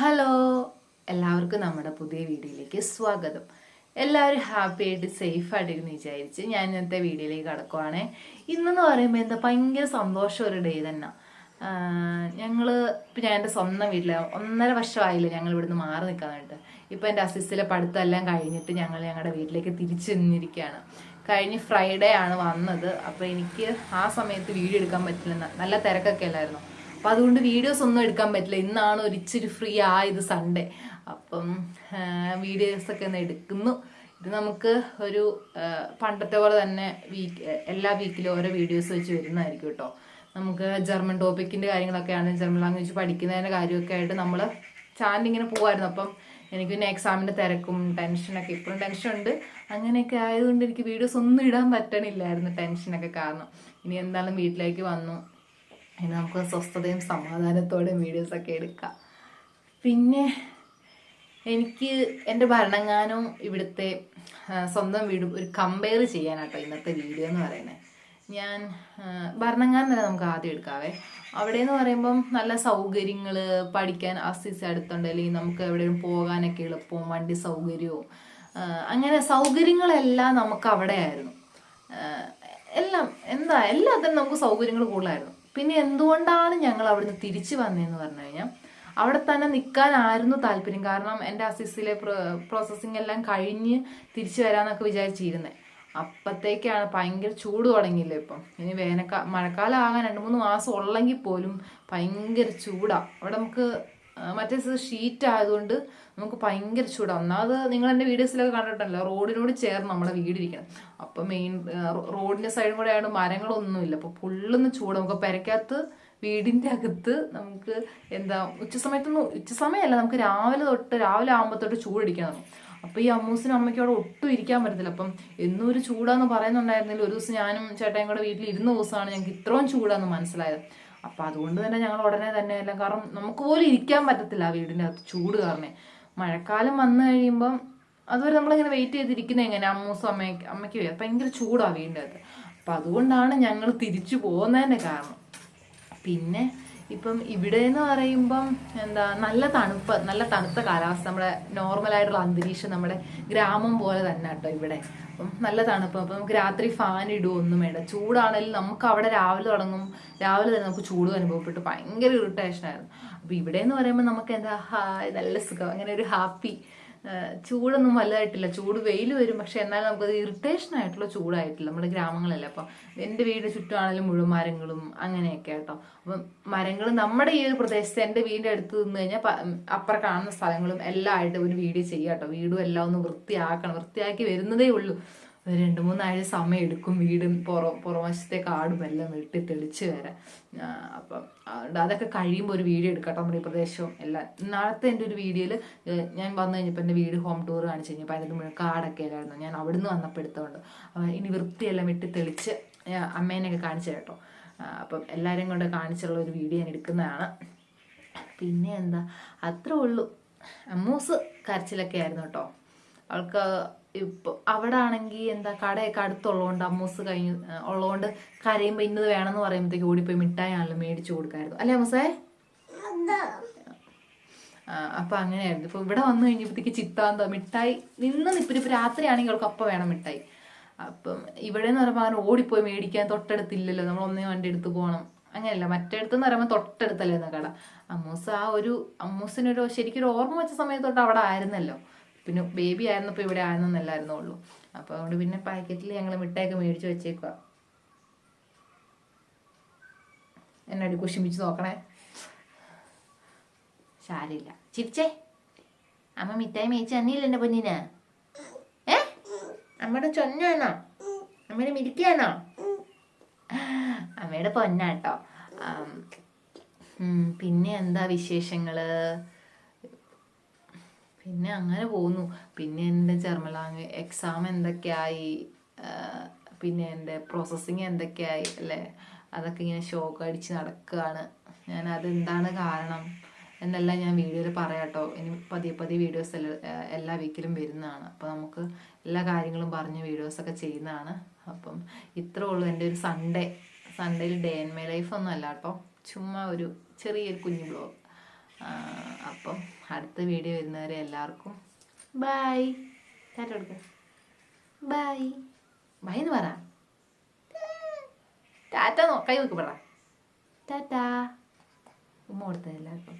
Hello എല്ലാവർക്കും നമ്മുടെ പുതിയ വീഡിയോയിലേക്ക് സ്വാഗതം. എല്ലാവരും ഹാപ്പി ആയിട്ട് സേഫ് ആയിട്ടിരുന്ന് വിചാരിച്ച് ഞാൻ ഇന്നത്തെ വീഡിയോയിലേക്ക് കടക്കുവാണേ. ഇന്നെന്ന് പറയുമ്പോൾ എന്താ ഭയങ്കര സന്തോഷം ഒരു ഡേ തന്നെ. ഞങ്ങൾ ഇപ്പം ഞാൻ എന്റെ സ്വന്തം വീട്ടിൽ ഒന്നര വർഷമായില്ല ഞങ്ങൾ ഇവിടുന്ന് മാറി നിൽക്കാനായിട്ട് ഇപ്പം എന്റെ അസിസ്റ്റിലെ പഠിത്തമെല്ലാം കഴിഞ്ഞിട്ട് ഞങ്ങൾ ഞങ്ങളുടെ വീട്ടിലേക്ക് തിരിച്ചു നിന്നിരിക്കുകയാണ് കഴിഞ്ഞ് ഫ്രൈഡേ ആണ് വന്നത്. അപ്പോൾ എനിക്ക് ആ സമയത്ത് വീഡിയോ എടുക്കാൻ പറ്റില്ല. നല്ല തിരക്കൊക്കെ അല്ലായിരുന്നു? അപ്പം അതുകൊണ്ട് വീഡിയോസ് ഒന്നും എടുക്കാൻ പറ്റില്ല. ഇന്നാണ് ഒരു ഇച്ചിരി ഫ്രീ ആയത് സൺഡേ അപ്പം വീഡിയോസൊക്കെ ഒന്ന് എടുക്കുന്നു. ഇത് നമുക്ക് ഒരു പണ്ടത്തെ പോലെ തന്നെ വീക്ക് എല്ലാ വീക്കിലും ഓരോ വീഡിയോസ് വെച്ച് വരുന്നതായിരിക്കും കേട്ടോ നമുക്ക് ജർമ്മൻ ടോപ്പിക്കിന്റെ കാര്യങ്ങളൊക്കെയാണ് ജർമ്മൻ ലാംഗ്വേജ് പഠിക്കുന്നതിന്റെ കാര്യമൊക്കെ ആയിട്ട് നമ്മൾ ചാനൽ ഇങ്ങനെ പോകുമായിരുന്നു അപ്പം എനിക്ക് പിന്നെ എക്സാമിന്റെ തിരക്കും ടെൻഷനൊക്കെ ഇപ്പോഴും ടെൻഷനുണ്ട് അങ്ങനെയൊക്കെ ആയതുകൊണ്ട് എനിക്ക് വീഡിയോസ് ഒന്നും ഇടാൻ പറ്റണില്ലായിരുന്നു ടെൻഷനൊക്കെ കാരണം. ഇനി എന്തായാലും വീട്ടിലേക്ക് വന്നു. ഇനി നമുക്ക് സ്വസ്ഥതയും സമാധാനത്തോടെയും വീഡിയോസൊക്കെ എടുക്കാം. പിന്നെ എനിക്ക് എന്റെ ഭരണങ്ങാനവും ഇവിടുത്തെ സ്വന്തം വീടും ഒരു കമ്പയർ ചെയ്യാനാട്ടോ ഇന്നത്തെ വീഡിയോ എന്ന് പറയുന്നത്. ഞാൻ ഭരണങ്ങാൻ ഭരണങ്ങാനം തന്നെ നമുക്ക് ആദ്യം എടുക്കാവേ. അവിടെ എന്ന് പറയുമ്പം നല്ല സൗകര്യങ്ങൾ പഠിക്കാൻ അസിസ് അടുത്തുണ്ട്. അല്ലെങ്കിൽ നമുക്ക് എവിടെയും പോകാനൊക്കെ എളുപ്പവും വണ്ടി സൗകര്യവും അങ്ങനെ സൗകര്യങ്ങളെല്ലാം നമുക്ക് അവിടെ ആയിരുന്നു എല്ലാം എന്താ എല്ലാത്തിനും നമുക്ക് സൗകര്യങ്ങൾ കൂടുതലായിരുന്നു. പിന്നെ എന്തുകൊണ്ടാണ് ഞങ്ങൾ അവിടുന്ന് തിരിച്ചു വന്നതെന്ന് പറഞ്ഞു കഴിഞ്ഞാൽ അവിടെ തന്നെ നിൽക്കാനായിരുന്നു താല്പര്യം. കാരണം എന്റെ അസിസിലെ പ്രോസസ്സിംഗ് എല്ലാം കഴിഞ്ഞ് തിരിച്ചു വരാമെന്നൊക്കെ വിചാരിച്ചിരുന്നത് അപ്പത്തേക്കാണ് ഭയങ്കര ചൂട് തുടങ്ങിയില്ലേ ഇപ്പം. ഇനി വേനൽക്കാ മഴക്കാലം ആകാൻ രണ്ട് മൂന്ന് മാസം ഉള്ളെങ്കിൽ പോലും ഭയങ്കര ചൂടാണ് അവിടെ നമുക്ക് മറ്റേ ഷീറ്റ് ആയതുകൊണ്ട് നമുക്ക് ഭയങ്കര ചൂടാണ് ഒന്നാമത് നിങ്ങൾ എന്റെ വീഡിയോസിലൊക്കെ കണ്ടിട്ടുണ്ടല്ലോ റോഡിനോട് ചേർന്ന് നമ്മുടെ വീടിരിക്കണം. അപ്പം മെയിൻ റോഡിന്റെ സൈഡും കൂടെ ആയതുകൊണ്ട് മരങ്ങളൊന്നുമില്ല. അപ്പോൾ ഫുള്ളൊന്ന് ചൂട്. നമുക്ക് പെരക്കകത്ത് വീടിന്റെ അകത്ത് നമുക്ക് എന്താ ഉച്ച സമയത്തൊന്നും ഉച്ച സമയമല്ല നമുക്ക് രാവിലെ തൊട്ട് രാവിലെ ആകുമ്പോൾ തൊട്ട് ചൂടടിക്കണം. അപ്പോൾ ഈ അമ്മൂസിനും അമ്മയ്ക്കും അവിടെ ഒട്ടും ഇരിക്കാൻ പറ്റത്തില്ല. അപ്പം എന്നും ഒരു ചൂടാന്ന് പറയുന്നുണ്ടായിരുന്നില്ല. ഒരു ദിവസം ഞാനും ചേട്ടയും കൂടെ വീട്ടിൽ ഇരുന്ന ദിവസമാണ് ഞങ്ങൾക്ക് ഇത്രയും ചൂടാന്ന് മനസ്സിലായത്. അപ്പം അതുകൊണ്ട് തന്നെ ഞങ്ങൾ ഉടനെ തന്നെ എല്ലാം കാരണം നമുക്ക് പോലും ഇരിക്കാൻ പറ്റത്തില്ല ആ വീടിന്റെ അകത്ത് ചൂട് കാരണേ. മഴക്കാലം വന്നു കഴിയുമ്പം അതുവരെ നമ്മളിങ്ങനെ വെയിറ്റ് ചെയ്തിരിക്കുന്നത് എങ്ങനെ? അമ്മൂസും അമ്മയ്ക്ക് അമ്മയ്ക്ക്. ഭയങ്കര ചൂടാണ് വീടിന്റെ അകത്ത്. അപ്പം അതുകൊണ്ടാണ് ഞങ്ങൾ തിരിച്ചു പോകുന്നതിന്റെ കാരണം. പിന്നെ ഇപ്പം ഇവിടെ എന്ന് പറയുമ്പം എന്താ നല്ല തണുപ്പ് നല്ല തണുത്ത കാലാവസ്ഥ നമ്മുടെ നോർമലായിട്ടുള്ള അന്തരീക്ഷം നമ്മുടെ ഗ്രാമം പോലെ തന്നെ കേട്ടോ ഇവിടെ. അപ്പം നല്ല തണുപ്പ്. അപ്പം നമുക്ക് രാത്രി ഫാൻ ഇടുകയൊന്നും വേണ്ട. ചൂടാണെങ്കിലും നമുക്ക് അവിടെ രാവിലെ തുടങ്ങും. രാവിലെ തന്നെ നമുക്ക് ചൂട് അനുഭവപ്പെട്ട്. ഭയങ്കര ഇറിറ്റേഷനായിരുന്നു അപ്പം ഇവിടെ എന്ന് പറയുമ്പോൾ നമുക്ക് എന്താ നല്ല സുഖം. അങ്ങനെ ഒരു ഹാപ്പി ചൂടൊന്നും വലുതായിട്ടില്ല. ചൂട് വെയിൽ വരും. പക്ഷെ എന്നാലും നമുക്കത് ഇറിറ്റേഷൻ ആയിട്ടുള്ള ചൂടായിട്ടില്ല. നമ്മുടെ ഗ്രാമങ്ങളല്ലേ. അപ്പം എന്റെ വീടിന് ചുറ്റുമാണെങ്കിലും മുഴുവൻ മരങ്ങളും അങ്ങനെയൊക്കെ കേട്ടോ അപ്പം മരങ്ങൾ നമ്മുടെ ഈ ഒരു പ്രദേശത്ത് എന്റെ വീടിന്റെ അടുത്ത് നിന്ന് കഴിഞ്ഞാൽ അപ്പുറ കാണുന്ന സ്ഥലങ്ങളും എല്ലാം ആയിട്ട് ഒരു വീഡിയോ ചെയ്യാം കേട്ടോ. വീടും എല്ലാം ഒന്ന് വൃത്തിയാക്കണം. വൃത്തിയാക്കി വരുന്നതേ ഉള്ളൂ. രണ്ട് മൂന്നാഴ്ച സമയം എടുക്കും വീടും പുറം പുറവശത്തെ കാടും എല്ലാം വെട്ടി തെളിച്ച് വരാൻ. അപ്പം അതൊക്കെ കഴിയുമ്പോൾ ഒരു വീഡിയോ എടുക്കട്ടോ നമ്മുടെ ഈ പ്രദേശവും എല്ലാം. നാളത്തെ എന്റെ ഒരു വീഡിയോയിൽ ഞാൻ വന്നു കഴിഞ്ഞപ്പോൾ എന്റെ വീട് ഹോം ടൂർ കാണിച്ചു കഴിഞ്ഞപ്പോൾ അതിന് മുഴുവൻ കാടൊക്കെ ആയിരുന്നു. ഞാൻ അവിടുന്ന് വന്നപ്പോൾ അപ്പം ഇനി വൃത്തിയെല്ലാം വെട്ടി തെളിച്ച് അമ്മേനെയൊക്കെ കാണിച്ചു കേട്ടോ അപ്പം എല്ലാവരും കൊണ്ട് കാണിച്ചുള്ള ഒരു വീഡിയോ ഞാൻ എടുക്കുന്നതാണ്. പിന്നെ എന്താ? അത്രേ ഉള്ളൂ. അമ്മൂസ് കരച്ചിലൊക്കെ ആയിരുന്നു കേട്ടോ. അവൾക്ക് ഇപ്പൊ അവിടെ ആണെങ്കിൽ എന്താ കടയൊക്കെ അടുത്തുള്ളതുകൊണ്ട് അമ്മൂസ് കഴിഞ്ഞ് ഉള്ളതുകൊണ്ട് കരയുമ്പോൾ ഇന്നത് വേണമെന്ന് പറയുമ്പോഴത്തേക്ക് ഓടിപ്പോയി മിഠായി ആണല്ലോ മേടിച്ചു കൊടുക്കായിരുന്നു അല്ലേ അമ്മൂസേ? അപ്പൊ അങ്ങനെയായിരുന്നു. ഇപ്പൊ ഇവിടെ വന്നു കഴിഞ്ഞപ്പോഴത്തേക്ക് ചിത്താന്തോ മിഠായി നിന്ന് ഇപ്പൊ രാത്രിയാണെങ്കിൽ അവൾക്ക് അപ്പൊ വേണം മിഠായി. അപ്പം ഇവിടെ എന്ന് പറയുമ്പോൾ അങ്ങനെ ഓടിപ്പോയി മേടിക്കാൻ തൊട്ടടുത്തില്ലല്ലോ. നമ്മൾ ഒന്നേ വണ്ടി എടുത്ത് പോകണം അങ്ങനെയല്ല മറ്റേടത്തെന്ന് പറയുമ്പോൾ തൊട്ടടുത്തല്ലേ എന്ന കട. അമ്മൂസ് ആ ഒരു അമ്മൂസിനൊരു ശരിക്കും ഓർമ്മ വെച്ച സമയത്ത് തൊട്ട് അവിടെ ആയിരുന്നല്ലോ. പിന്നെ ബേബി ആയിരുന്നപ്പോൾ ഇവിടെ ആയിരുന്നല്ലായിരുന്നു ഉള്ളൂ. അപ്പോൾ അതുകൊണ്ട് പിന്നെ പാക്കറ്റിൽ ഞങ്ങൾ മിഠായിയൊക്കെ മേടിച്ച് വെച്ചേക്കുക എന്നടി കുശിമിച്ച് നോക്കണേ. സാരില്ല ചിരിച്ചേ. അമ്മ മിഠായി മേടിച്ച് തന്നില്ല എന്റെ പൊന്നിന്. ഏ? അമ്മയുടെ ചൊന്നാണോ അമ്മയുടെ മിരിക്കാണോ? അമ്മയുടെ പൊന്നാട്ടോ. പിന്നെ എന്താ വിശേഷങ്ങൾ? പിന്നെ അങ്ങനെ പോകുന്നു. പിന്നെ എന്റെ ജർമ്മൻ ലാംഗ്വേജ് എക്സാം എന്തൊക്കെയായി? പിന്നെ എന്റെ പ്രോസസ്സിങ് എന്തൊക്കെയായി? അല്ലേ? അതൊക്കെ ഇങ്ങനെ ഷോക്ക് അടിച്ച് നടക്കുകയാണ് ഞാൻ അതെന്താണ് കാരണം? എന്നെല്ലാം ഞാൻ വീഡിയോയിൽ പറയാം കേട്ടോ. ഇനി പതിയെ പതിയെ വീഡിയോസ് എല്ലാ വീക്കിലും വരുന്നതാണ്. അപ്പോൾ നമുക്ക് എല്ലാ കാര്യങ്ങളും പറഞ്ഞ് വീഡിയോസൊക്കെ ചെയ്യുന്നതാണ്. അപ്പം ഇത്രേ ഉള്ളൂ എന്റെ ഒരു സൺഡേ സൺഡേയിൽ ഡേ ആൻഡ് മൈ ലൈഫ് ഒന്നും അല്ല കേട്ടോ. ചുമ്മാ ഒരു ചെറിയൊരു കുഞ്ഞു ബ്ലോഗ് അപ്പം അടുത്ത വീഡിയോ വരുന്നവരെ എല്ലാവർക്കും ബായ് കാറ്റ് കൊടുക്ക ബൈ. ബൈ എന്ന് പറ. ടാറ്റ കൈ നോക്കി പറ. ടാറ്റ. ഉമ്മ കൊടുത്തത് എല്ലാവർക്കും